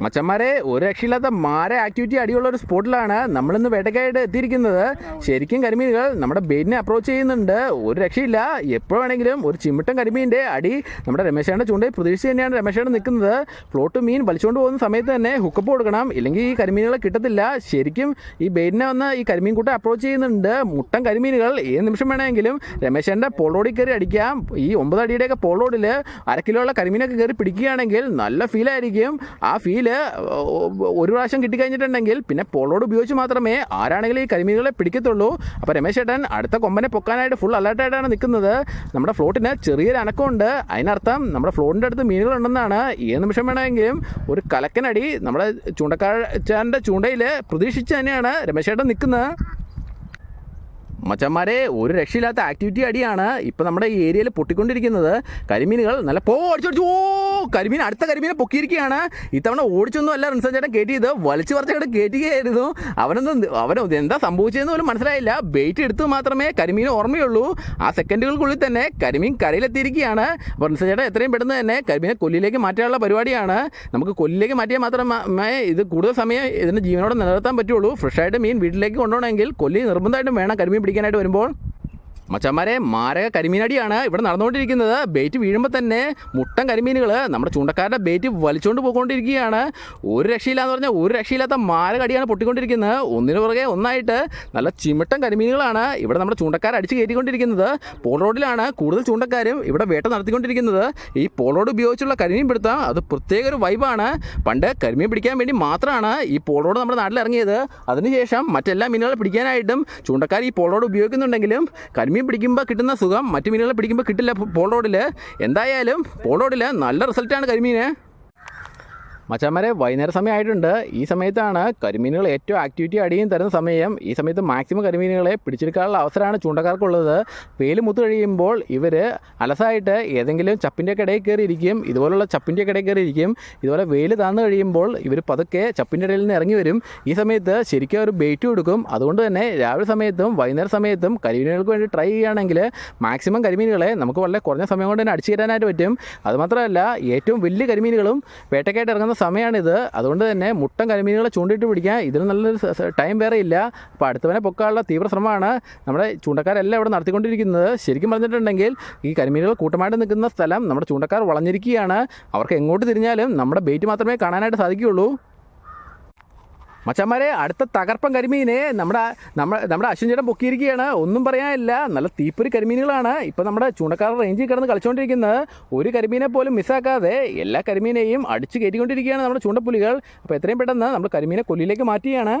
മച്ചന്മാരെ ഒരു രക്ഷയില്ലാത്ത മാര ആക്ടിവിറ്റി അടിയുള്ള ഒരു സ്പോട്ടിലാണ് നമ്മളിന്ന് വേട്ടക്കായിട്ട് എത്തിയിരിക്കുന്നത്. ശരിക്കും കരിമീനുകൾ നമ്മുടെ ബെയിനെ അപ്രോച്ച് ചെയ്യുന്നുണ്ട്. ഒരു രക്ഷയില്ല. എപ്പോൾ വേണമെങ്കിലും ഒരു ചിമ്മട്ടം കരിമീന്റെ അടി നമ്മുടെ രമേശേന്റെ ചൂണ്ടയിൽ പ്രതീക്ഷിച്ച് തന്നെയാണ് രമേശേട്ടൻ നിൽക്കുന്നത്. ഫ്ലോട്ട് മീൻ വലിച്ചുകൊണ്ട് പോകുന്ന സമയത്ത് തന്നെ ഹുക്കപ്പ് കൊടുക്കണം. ഇല്ലെങ്കിൽ ഈ കരിമീനുകളെ കിട്ടത്തില്ല. ശരിക്കും ഈ ബെയിനെ വന്ന് ഈ കരിമീൻ കൂട്ടം അപ്രോച്ച് ചെയ്യുന്നുണ്ട്. മുട്ടൻ കരിമീനുകൾ ഏത് നിമിഷം വേണമെങ്കിലും രമേശേന്റെ പോളോടിൽ കയറി അടിക്കാം. ഈ ഒമ്പത് അടിയുടെയൊക്കെ കിലോ ഉള്ള കരിമീനൊക്കെ കയറി പിടിക്കുകയാണെങ്കിൽ നല്ല ഫീലായിരിക്കും ആ ഫീൽ ഒരു പ്രാവശ്യം കിട്ടിക്കഴിഞ്ഞിട്ടുണ്ടെങ്കിൽ പിന്നെ പോളോട് ഉപയോഗിച്ച് മാത്രമേ ആരാണെങ്കിലും ഈ കരിമീനുകളെ പിടിക്കത്തുള്ളൂ. അപ്പോൾ രമേശ് ചേട്ടൻ അടുത്ത കൊമ്പനെ പൊക്കാനായിട്ട് ഫുൾ അലേർട്ടായിട്ടാണ് നിൽക്കുന്നത്. നമ്മുടെ ഫ്ലോട്ടിന് ചെറിയൊരു അനക്കമുണ്ട്. അതിനർത്ഥം നമ്മുടെ ഫ്ലോട്ടിന്റെ അടുത്ത് മീനുകളുണ്ടെന്നാണ്. ഏത് നിമിഷം വേണമെങ്കിലും ഒരു കലക്കനടി നമ്മുടെ ചൂണ്ടക്കാഴ്ചന്റെ ചൂണ്ടയിൽ പ്രതീക്ഷിച്ച് തന്നെയാണ് രമേശ് ചേട്ടൻ നിൽക്കുന്നത്. മച്ചന്മാരെ ഒരു രക്ഷയില്ലാത്ത ആക്ടിവിറ്റി അടിയാണ് ഇപ്പം നമ്മുടെ ഈ ഏരിയയിൽ പൊട്ടിക്കൊണ്ടിരിക്കുന്നത്. കരിമീനുകൾ നല്ല പോ അടിച്ചടിച്ചു കരിമീൻ അടുത്ത കരിമീനെ പൊക്കിയിരിക്കുകയാണ്. ഇത്തവണ ഓടിച്ചൊന്നും അല്ല റിൻസൻ ചേട്ടൻ കയറ്റിയത് വലിച്ചു പറിച്ചങ്ങോട്ട് കയറ്റുകയായിരുന്നു അവനൊന്നും അവൻ എന്താ സംഭവിച്ചതെന്ന് പോലും മനസ്സിലായില്ല. ബെയ്റ്റ് എടുത്തു മാത്രമേ കരിമീനെ ഓർമ്മയുള്ളൂ. ആ സെക്കൻഡുകൾക്കുള്ളിൽ തന്നെ കരിമീൻ കരയിലെത്തിയിരിക്കുകയാണ്. അപ്പോൾ റിൻസൻ ചേട്ടൻ എത്രയും പെട്ടെന്ന് തന്നെ കരിമീനെ കൊല്ലിലേക്ക് മാറ്റാനുള്ള പരിപാടിയാണ്. നമുക്ക് കൊല്ലിലേക്ക് മാറ്റിയാൽ മാത്രമേ ഇത് കൂടുതൽ സമയം ഇതിന്റെ ജീവനോടെ നിലനിർത്താൻ പറ്റുള്ളൂ. ഫ്രഷായിട്ട് മീൻ വീട്ടിലേക്ക് കൊണ്ടുപോകണമെങ്കിൽ കൊല്ലി നിർബന്ധമായിട്ടും വേണം കരിമീൻ പിടിക്കാനായിട്ട് വരുമ്പോൾ. മച്ചന്മാരെ മാരക കരിമീനടിയാണ് ഇവിടെ നടന്നുകൊണ്ടിരിക്കുന്നത്. ബേറ്റ് വീഴുമ്പോൾ തന്നെ മുട്ടൻ കരിമീനുകൾ നമ്മുടെ ചൂണ്ടക്കാരുടെ ബേറ്റ് വലിച്ചുകൊണ്ട് പോയിക്കൊണ്ടിരിക്കുകയാണ്. ഒരു രക്ഷയില്ല എന്ന് പറഞ്ഞാൽ ഒരു രക്ഷയില്ലാത്ത മാരകടിയാണ് പൊട്ടിക്കൊണ്ടിരിക്കുന്നത്. ഒന്നിനു പുറകെ ഒന്നായിട്ട് നല്ല ചിമിട്ടൻ കരിമീനുകളാണ് ഇവിടെ നമ്മുടെ ചൂണ്ടക്കാർ അടിച്ച് കയറ്റിക്കൊണ്ടിരിക്കുന്നത്. പോൾ റോഡിലാണ് കൂടുതൽ ചൂണ്ടക്കാരും ഇവിടെ വേട്ട നടത്തിക്കൊണ്ടിരിക്കുന്നത്. ഈ പോൾ റോഡ് ഉപയോഗിച്ചുള്ള കരിമീൻ പിടുത്തം അത് പ്രത്യേക ഒരു വൈബാണ്. പണ്ട് കരിമീൻ പിടിക്കാൻ വേണ്ടി മാത്രമാണ് ഈ പോൾ റോഡ് നമ്മുടെ നാട്ടിൽ ഇറങ്ങിയത് അതിനുശേഷം മറ്റെല്ലാ മീനുകളെ പിടിക്കാനായിട്ടും ചൂണ്ടക്കാർ ഈ പോൾ റോഡ് ഉപയോഗിക്കുന്നുണ്ടെങ്കിലും കരിമീൻ പിടിക്കുമ്പോൾ കിട്ടുന്ന സുഖം മറ്റു മീനുകളെ പിടിക്കുമ്പോൾ കിട്ടില്ല. റോഡിൽ എന്തായാലും റോഡിൽ നല്ല റിസൾട്ടാണ് കരിമീന്. മച്ചാന്മാരെ വൈകുന്നേര സമയമായിട്ടുണ്ട്. ഈ സമയത്താണ് കരിമീനുകൾ ഏറ്റവും ആക്ടിവിറ്റി അടിയും തരുന്ന സമയം. ഈ സമയത്ത് മാക്സിമം കരിമീനുകളെ പിടിച്ചെടുക്കാനുള്ള അവസരമാണ് ചൂണ്ടക്കാർക്കുള്ളത്. വെയിൽ മുത്ത് കഴിയുമ്പോൾ ഇവർ അലസായിട്ട് ഏതെങ്കിലും ചപ്പിന്റെ ഇടയിൽ കയറി ഇരിക്കും ഇതുപോലുള്ള ചപ്പിന്റെ ഇടയിൽ കയറി ഇരിക്കും ഇതുപോലെ വെയിൽ താന്നു കഴിയുമ്പോൾ ഇവർ പതുക്കെ ചപ്പിന്റെ ഇടയിൽ നിന്ന് ഇറങ്ങി വരും. ഈ സമയത്ത് ശരിക്കും ഒരു ബെയ്റ്റ് കൊടുക്കും. അതുകൊണ്ട് തന്നെ രാവിലെ സമയത്തും വൈകുന്നേര സമയത്തും കരിമീനുകൾക്ക് വേണ്ടി ട്രൈ ചെയ്യുകയാണെങ്കിൽ മാക്സിമം കരിമീനുകളെ നമുക്ക് വളരെ കുറഞ്ഞ സമയം കൊണ്ട് തന്നെ അടിച്ചു തരാനായിട്ട് പറ്റും. അതുമാത്രമല്ല ഏറ്റവും വലിയ കരിമീനുകളും വേട്ടക്കായിട്ട് ഇറങ്ങുന്ന സമയമാണിത്. അതുകൊണ്ട് തന്നെ മുട്ടൻ കരിമീനുകളെ ചൂണ്ടിട്ട് പിടിക്കാൻ ഇതിന് നല്ലൊരു ടൈം വേറെ ഇല്ല. അപ്പോൾ അടുത്തവനെ പൊക്കാനുള്ള തീവ്ര ശ്രമമാണ് നമ്മുടെ ചൂണ്ടക്കാരെല്ലാം ഇവിടെ നടത്തിക്കൊണ്ടിരിക്കുന്നത്. ശരിക്കും പറഞ്ഞിട്ടുണ്ടെങ്കിൽ ഈ കരിമീനുകൾ കൂട്ടമായിട്ട് നിൽക്കുന്ന സ്ഥലം നമ്മുടെ ചൂണ്ടക്കാർ വളഞ്ഞിരിക്കുകയാണ്. അവർക്ക് എങ്ങോട്ട് തിരിഞ്ഞാലും നമ്മുടെ ബെയ്റ്റ് മാത്രമേ കാണാനായിട്ട് സാധിക്കുകയുള്ളൂ. മച്ചന്മാരെ അടുത്ത തകർപ്പൻ കരിമീനെ. നമ്മുടെ നമ്മുടെ നമ്മുടെ അശ്വിൻ ചേട്ടൻ പൊക്കിയിരിക്കുകയാണ്. ഒന്നും പറയാനില്ല. നല്ല തീപ്പൊരി കരിമീനുകളാണ് ഇപ്പം നമ്മുടെ ചൂണ്ടക്കാർ റേഞ്ചിൽ കിടന്ന് കളിച്ചുകൊണ്ടിരിക്കുന്നത് ഒരു കരിമീനെ പോലും മിസ്സാക്കാതെ എല്ലാ കരിമീനെയും അടിച്ച് കയറ്റിക്കൊണ്ടിരിക്കുകയാണ് നമ്മുടെ ചൂണ്ടപ്പുലികൾ. അപ്പോൾ എത്രയും പെട്ടെന്ന് നമ്മൾ കരിമീനെ കൊല്ലിലേക്ക് മാറ്റിയാണ്